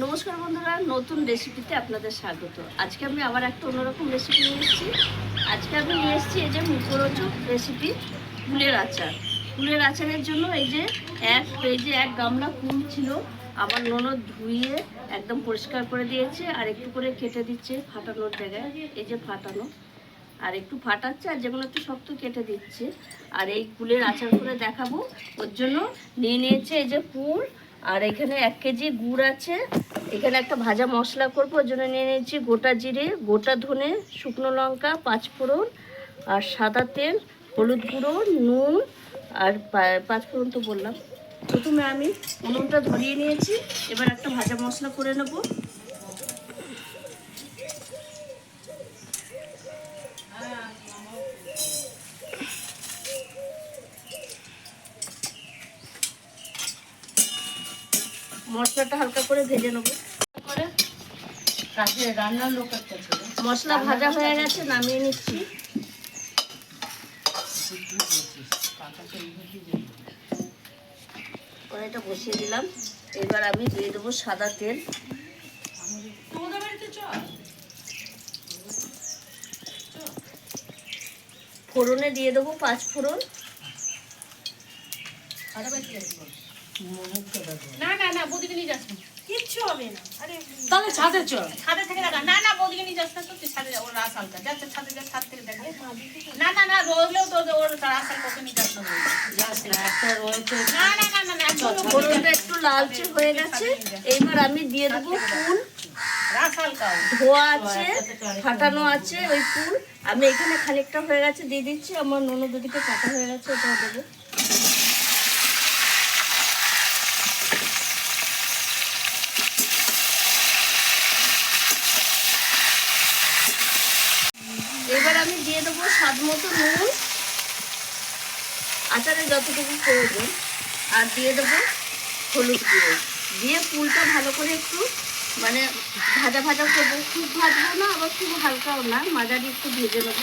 নমস্কার বন্ধুরা, নতুন রেসিপিতে আপনাদের স্বাগত। আজকে আমি আবার একটা অন্যরকম রেসিপি নিয়ে এসেছি। আজকে আমি নিয়ে এসেছি এই যে মুখরোচক রেসিপি ফুলের আচার। ফুলের আচারের জন্য এই যে এক এই যে এক গামলা ফুল ছিল, আমার ননদ ধুইয়ে একদম পরিষ্কার করে দিয়েছে আর একটু করে কেটে দিচ্ছে ফাটানোর জায়গায়, এই যে ফাটানো। আর একটু ফাটাচ্ছে আর যেগুলো একটু শক্ত কেটে দিচ্ছে। আর এই ফুলের আচার করে দেখাবো। ওর জন্য নিয়ে নিয়েছে এই যে ফুল আর এখানে এক কেজি গুড় আছে। এখানে একটা ভাজা মশলা করব, ওর জন্য নিয়ে নিয়েছি গোটা জিরে, গোটা ধনে, শুকনো লঙ্কা, পাঁচফোড়ন আর সাদা তেল, হলুদ গুঁড়ো, নুন আর পাঁচফোড়ন তো বললাম। প্রথমে আমি উনুনটা ধরিয়ে নিয়েছি, এবার একটা ভাজা মশলা করে নেব। মশলাটা হালকা করে ভেজে নেব। করে কাছে রান্নার লোক একটা ছিল। মশলা ভাজা হয়ে গেছে নামিয়ে নিচ্ছি। কড়াইটা বসিয়ে দিলাম। এবার আমি দিয়ে দেবো সাদা তেল। ফোড়নে দিয়ে দেবো পাঁচ ফোড়ন। না না না বৌদিকে নিয়ে যাস কিচ্ছু হবে না। আরে তাহলে ছাদে চল। ছাদে থেকে দেখা না না বৌদিকে নিয়ে যাস না তো তুই ছাদে যা ওর রাস হালকা। যাচ্ছে ছাদে যা ছাদ থেকে দেখবে না না না রোজলেও তো ওর রাস হালকা ওকে নিয়ে যাস না না না না না না না একদম ওকে নিয়ে ফোড়নটা একটু লালচে হয়ে গেছে। এইবার আমি দিয়ে দেবো ফুল। রাস হালকা। ধোয়া আছে ফাটানো আছে ওই ফুল। আমি এখানে খানিকটা হয়ে গেছে দিয়ে দিচ্ছি। আমার ননদ ওদিকে কাটা হয়ে গেছে ওটাও দেবো। এবার আমি দিয়ে দেবো স্বাদ মতো নুন। আচারে যতটুকু প্রয়োজন। আর দিয়ে দেবো হলুদ গুঁড়ো। দিয়ে ফুলটা ভালো করে একটু মানে ভাজা ভাজা করব। খুব ভাজবো না, আবার খুব হালকাও না। মাঝারি একটু ভেজে নেব।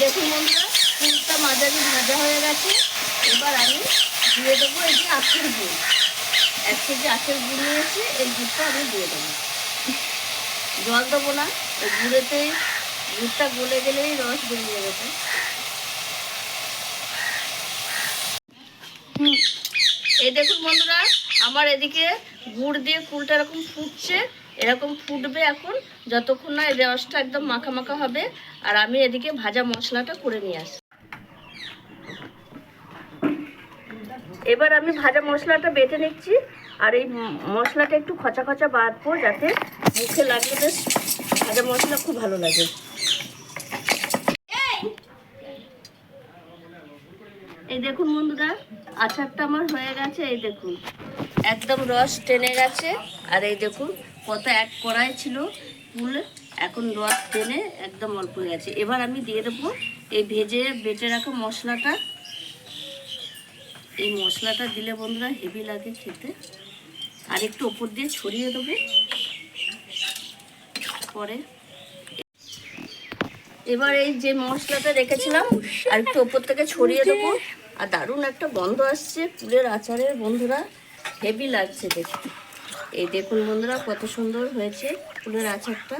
দেখুন বন্ধুরা, ফুলটা মাঝারি ভাজা হয়ে গেছে। এবার আমি দিয়ে দেবো এই যে আখের গুড়। এক কেজি আখের গুড় নিয়েছি, এই গুড়টা আমি দিয়ে দেবো। জল দেবো না ওই গুঁড়োতেই গুড়টা গলে গেলেই রস বেরিয়ে হুম। এই দেখুন বন্ধুরা, আমার এদিকে গুড় দিয়ে ফুলটা এরকম ফুটছে, এরকম ফুটবে এখন, যতক্ষণ না এই রসটা একদম মাখা মাখা হবে, আর আমি এদিকে ভাজা মশলাটা করে নিয়ে আসি এবার আমি ভাজা মশলাটা বেটে নিচ্ছি আর এই মশলাটা একটু খচা খচা বাঁধবো যাতে মুখে লাগলে বেশ ভাজা মশলা খুব ভালো লাগে। এই দেখুন বন্ধুরা, আচারটা আমার হয়ে গেছে, এই দেখুন। একদম রস টেনে গেছে, আর এই দেখুন কত এক কড়াই ছিল ফুল, এখন রস টেনে একদম অল্প হয়ে গেছে। এবার আমি দিয়ে দেবো এই ভেজে বেটে রাখা মশলাটা। এই মশলাটা দিলে বন্ধুরা হেভি লাগে খেতে। আর একটু ওপর দিয়ে ছড়িয়ে দেবো। পরে। এবার এই যে মশলাটা রেখেছিলাম, আর একটু ওপর থেকে ছড়িয়ে দেবো। আর দারুণ একটা গন্ধ আসছে ফুলের আচারের বন্ধুরা। হেভি লাগছে দেখতে। এই দেখুন বন্ধুরা, কত সুন্দর হয়েছে ফুলের আচারটা।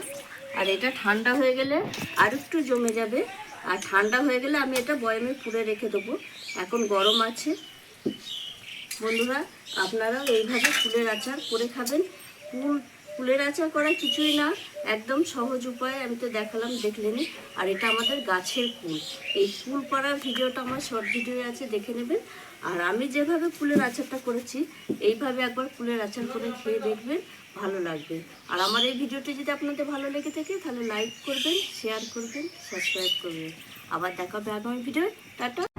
আর এটা ঠান্ডা হয়ে গেলে আর একটু জমে যাবে। আর ঠান্ডা হয়ে গেলে আমি এটা বয়মে পুড়ে রেখে দেবো। এখন গরম আছে। বন্ধুরা, আপনারাও এইভাবে ফুলের আচার করে খাবেন। ফুল, ফুলের আচার করা কিছুই না, একদম সহজ উপায়ে আমি তো দেখালাম দেখলেনই আর এটা আমাদের গাছের ফুল। এই ফুল করার ভিডিওটা আমার শর্ট ভিডিও আছে, দেখে নেবেন। আর আমি যেভাবে ফুলের আচারটা করেছি, এইভাবে একবার ফুলের আচার করে খেয়ে দেখবেন, ভালো লাগবে। আর আমার এই ভিডিওটি যদি আপনাদের ভালো লেগে থাকে, তাহলে লাইক করবেন শেয়ার করবেন সাবস্ক্রাইব করবেন। আবার দেখা হবে আগামী ভিডিও টাটা।